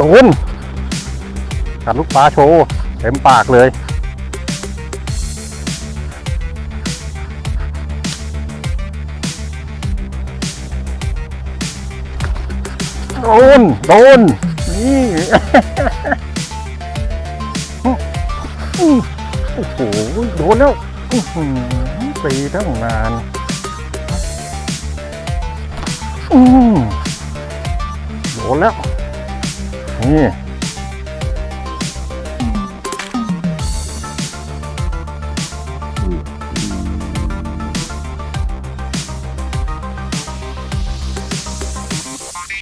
โดนกัดลูกปลาโชว์เต็มปากเลย โดน โดน นี่ โอ้โห โดนแล้วตีตั้งนานโดนแล้ว นี่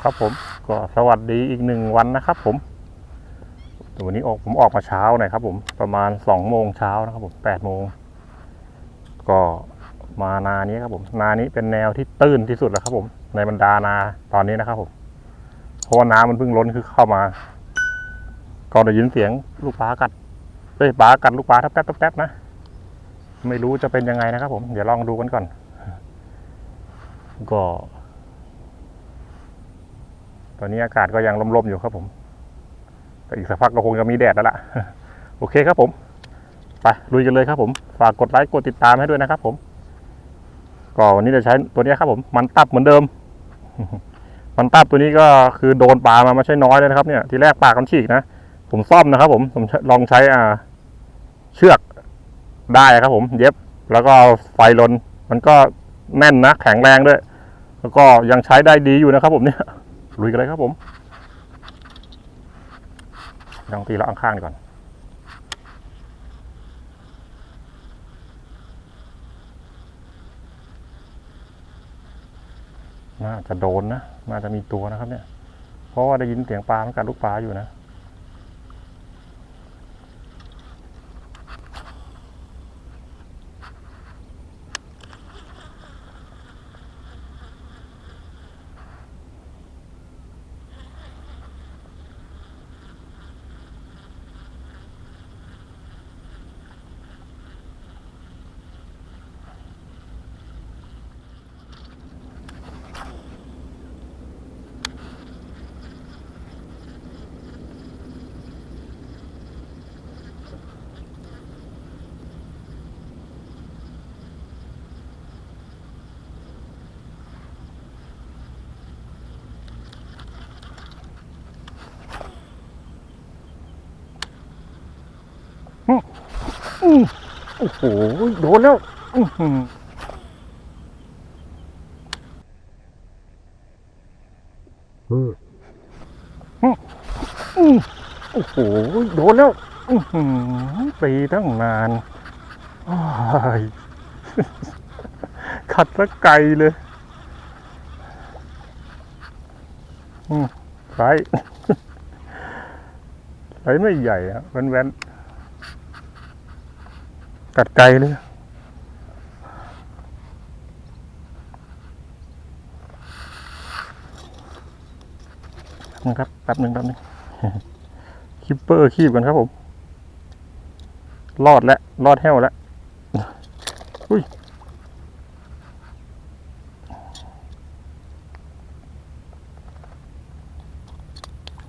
ครับผมก็สวัสดีอีกหนึ่งวันนะครับผมแต่วันนี้ออกผมออกมาเช้าหน่อยครับ ผมประมาณสองโมงเช้านะครับผมแปดโมงก็มานานี้ครับผม นานี้เป็นแนวที่ตื้นที่สุดแล้วครับผม ในบรรดานาตอนนี้นะครับผม เพราะว่าน้ำมันเพิ่งล้นคือเข้ามาก็ได้ยินเสียง ลูกปลากัดเอ้ยปลากัดลูกปลาทับแทบทับแทบนะไม่รู้จะเป็นยังไงนะครับ ผม เดี๋ยวลองดูกันก่อน ก็ ตอนนี้อากาศก็ยังลมๆอยู่ครับผม แต่อีกสักพักก็คงจะมีแดดแล้วล่ะ โอเคครับผมไปลุยกันเลยครับผม ฝากกดไลค์กดติดตามให้ด้วยนะครับผม ก็วันนี้จะใช้ตัวนี้ครับผม มันตับเหมือนเดิม มันตับตัวนี้ก็คือโดนปลามาไม่ใช่น้อยเลยนะครับเนี่ยทีแรกปากมันฉีกนะผมซ่อมนะครับ ผมผมลองใช้อ่า เชือกได้ครับ ผม เย็บแล้วก็ไฟลน มันก็แน่นนะแข็งแรงด้วย แล้วก็ยังใช้ได้ดีอยู่นะครับ ผมเนี่ยลุยกันเลยครับ ผมลองตีละข้างๆก่อนน่าจะโดนนะ น่าจะมีตัวนะครับเนี่ย เพราะว่าได้ยินเสียงปลามันกัดลูกปลาอยู่นะ โอ้โห โดนแล้วโอ้โห โดนแล้วตีตั้งนานอ้ขัดละไกลเลยอืมไซส์ไซส์ไม่ใหญ่อะแว้นๆ กัดไกลเลยนะครับแป๊บหนึ่งแป๊บหนึ่งคิปเปอร์คีบกันครับผม รอดแล้ว รอดแห้วแล้วอุ้ย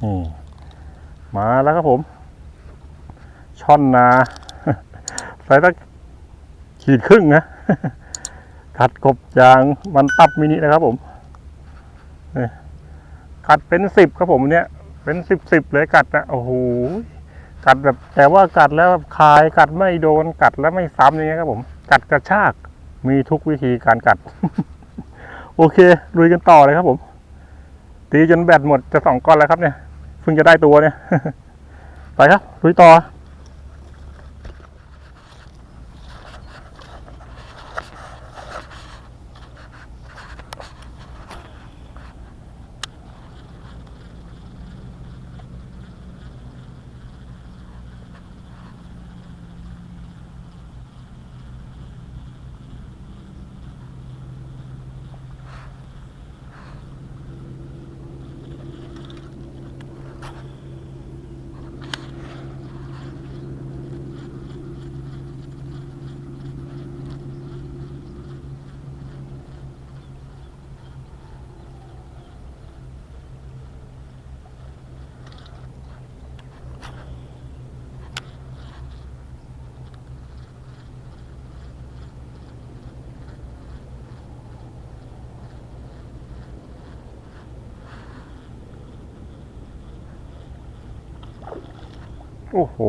นี่มาแล้วครับผม ช่อนนา ใส่ตั้งขีดครึ่งนะขัดกบยางมันตับมินินะครับผมนี่กัดเป็นสิบครับผมเนี่ย เป็นสิบสิบเลยกัดนะโอ้โหกัดแบบแต่ว่ากัดแล้วคายกัดไม่โดนกัดแล้วไม่ซ้ำอย่างเงี้ยครับผม กัดกระชากมีทุกวิธีการกัด โอเคลุยกันต่อเลยครับผม ตีจนแบตหมดจะสองก้อนแล้วครับเนี่ยเพิ่งจะได้ตัวเนี่ย ไปครับลุยต่อ อ้โห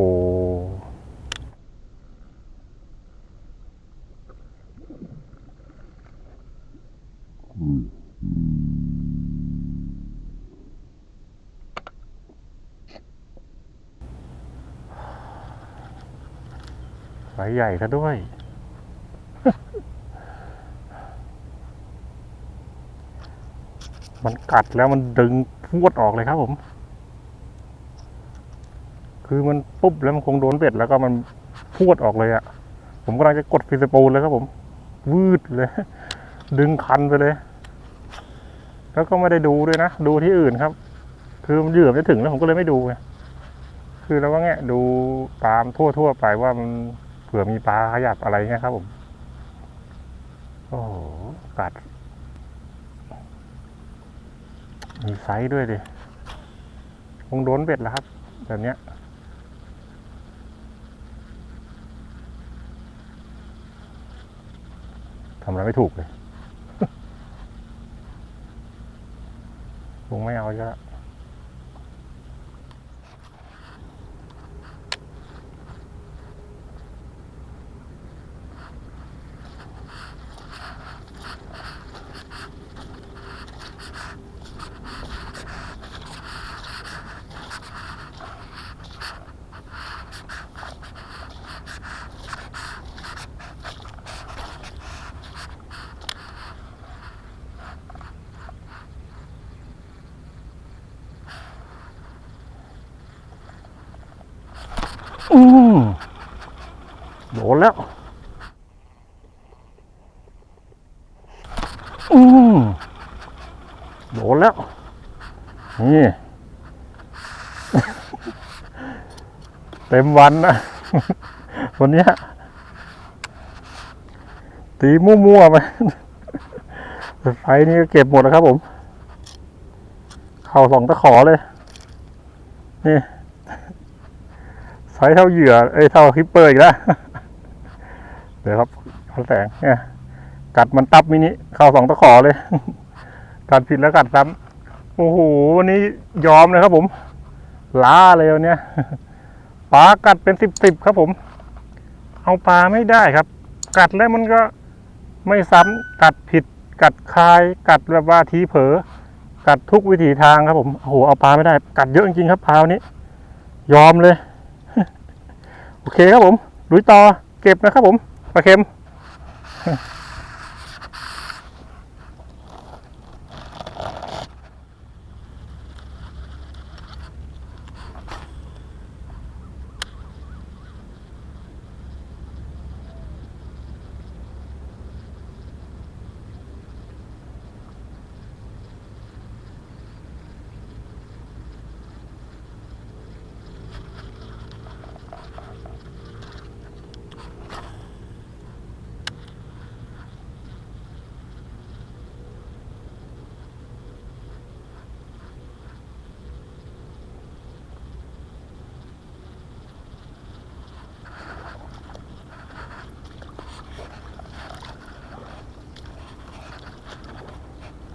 สายใหญ่ซะด้วย มันกัดแล้วมันดึงพวดออกเลยครับผม คือมันปุ๊บแล้วมันคงโดนเบ็ดแล้วก็มันพวดออกเลยอะ่ะ ผมกำลังจะกดฟิสปูลเลยครับผม วืดเลย ดึงคันไปเลย แล้วก็ไม่ได้ดูด้วยนะ ดูที่อื่นครับ คือมันเหยื่อไม่ถึงแล้วผมก็เลยไม่ดูไงคือเราก็แงะดูตามทั่วทั่วๆไปว่ามันเผื่อมีปลาขยับอะไรเงี้ยครับผม โอ้โหกัด มีไซส์ด้วยดิคงโดนเบ็ดแล้วครับ แบบเนี้ยำอะไรไม่ถูกเลยคงไม่เอาจะ อืมโดนแล้ว อืมโดนแล้ว นี่ เต็มวันนะวันนี้ตีมั่วๆไปไฟนี่ก็เก็บหมดแล้วครับผม เข่าสองตะขอเลย นี่ ไซส์เท่าเหยื่อเอ้ยเท่าฮิปเปอร์อีกแล้วเดี๋ยวครับขอแสงเนี่ยกัดมันตับมินิเข้าสองตะขอเลย กัดผิดแล้วกัดซ้ำโอ้โหวันนี้ยอมเลยครับผม ล้าเลยวันเนี้ยปลากัดเป็นสิบสิบครับผม เอาปลาไม่ได้ครับ กัดแล้วมันก็ไม่ซ้ำกัดผิด กัดคาย กัดแบบว่าทีเผลอกัดทุกวิถีทางครับผมโอ้โหเอาปลาไม่ได้ กัดเยอะจริงๆครับปลาวันนี้ ยอมเลย โอเคครับผมลุยต่อเก็บนะครับผมปลาเค็ม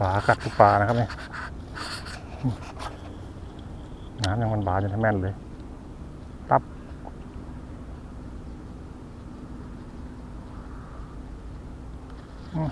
ากัดทุกปลานะครับเนี่ยน้ำยังมันบาจนแม่นเลยตับอืม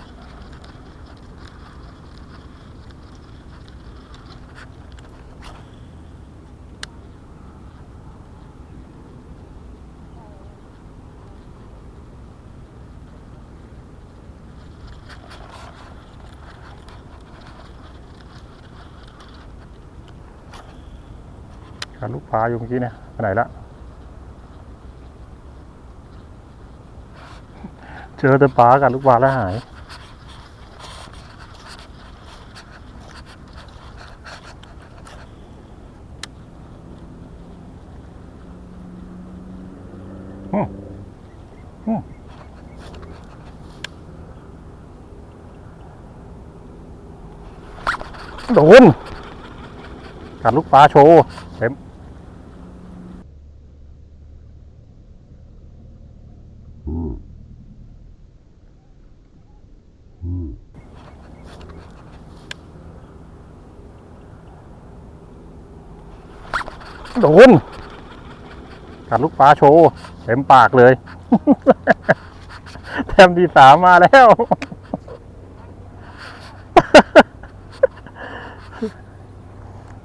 กัดลูกปลาอยู่เมื่อกี้เนี่ยไปไหนละเจอแต่ปลากัดลูกปลาแล้วหายอืมอืมโดนกัดลูกปลาโชว์เต็ม โดนกัดลูกปลาโชว์เต็มปากเลยแต้มที่สามมาแล้ว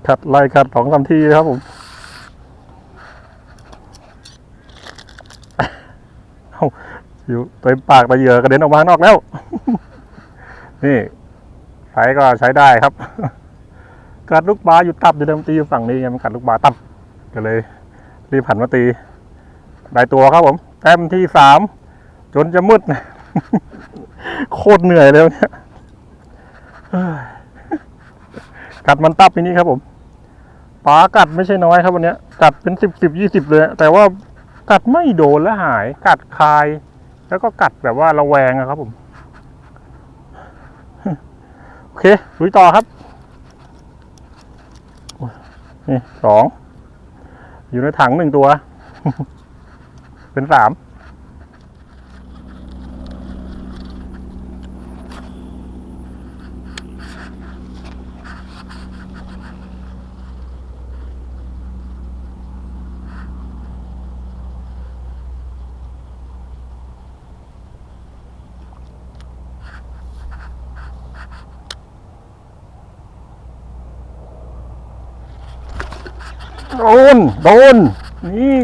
ขัดไล่ขัดสองสามทีครับผมเอาอยู่เต็มปากแต่เหยื่อกระเด็นออกมานอกแล้ว นี่ใช้ก็ใช้ได้ครับกัดลูกปลาอยู่ตับอยู่เดิมตีอยู่ฝั่งนี้ไงมันกัดลูกปลาตับ ก็เลยรีบผันมาตีได้ตัวครับผม แต้มที่สามจนจะมืด โคตรเหนื่อยเลยวันเนี่ยกัดมันตับไปนี้ครับผมปลากัดไม่ใช่น้อยครับวันนี้กัดเป็นสิบสิบยี่สิบเลย แต่ว่ากัดไม่โดนและหาย กัดคาย แล้วก็กัดแบบว่าระแวงอะครับผม โอเคลุยต่อครับนี่สอง อยู่ในถังหนึ่งตัว เป็นสาม โดน โดน นี่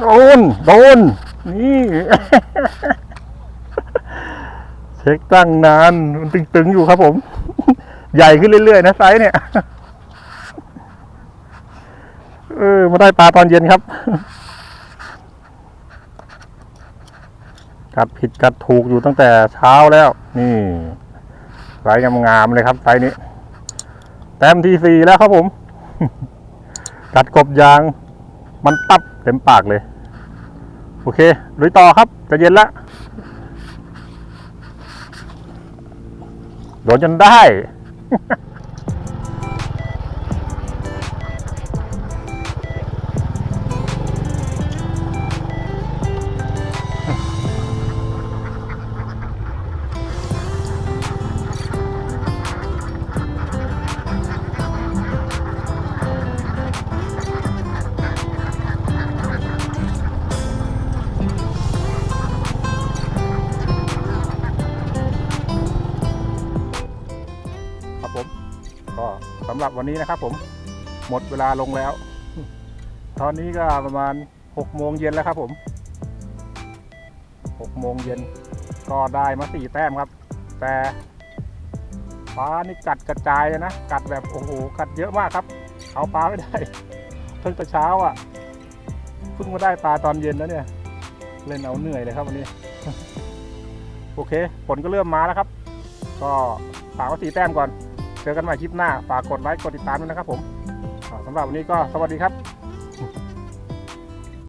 โดน โดน นี่ เช็คตั้งนาน มันตึง ๆ อยู่ครับผม ใหญ่ขึ้นเรื่อย ๆ นะไซส์เนี่ย เออมาได้ปลาตอนเย็นครับ กัดผิดกัดถูกอยู่ตั้งแต่เช้าแล้ว นี่ไซส์งามๆเลยครับไซส์นี้ แต้มที่สี่แล้วครับผม กัดกบยาง มันตับเต็มปากเลย โอเคลุยต่อครับ จะเย็นละโดนจนได้ำหรับวันนี้นะครับ ผมหมดเวลาลงแล้ว ตอนนี้ก็ประมาณหกโมงเย็นแล้วครับ ผมหกโมงเย็นก็ได้มาสี่แต้มครับ แต่ปลานี่กัดกระจายเลยนะ กัดแบบโอ้โหกัดเยอะมากครับ เอาปลาไม่ได้เพิ่งแต่เช้าอะเพิ่งมาได้ปลาตอนเย็นแล้วเนี่ย เล่นเอาเหนื่อยเลยครับวันนี้ โอเค ผลก็เริ่มมาแล้วครับ ก็ฝากไว้สี่แต้มก่อน เจอกันใหม่คลิปหน้า ฝากกดไลค์ กดติดตามด้วยนะครับผมสำหรับวันนี้ก็สวัสดีครับ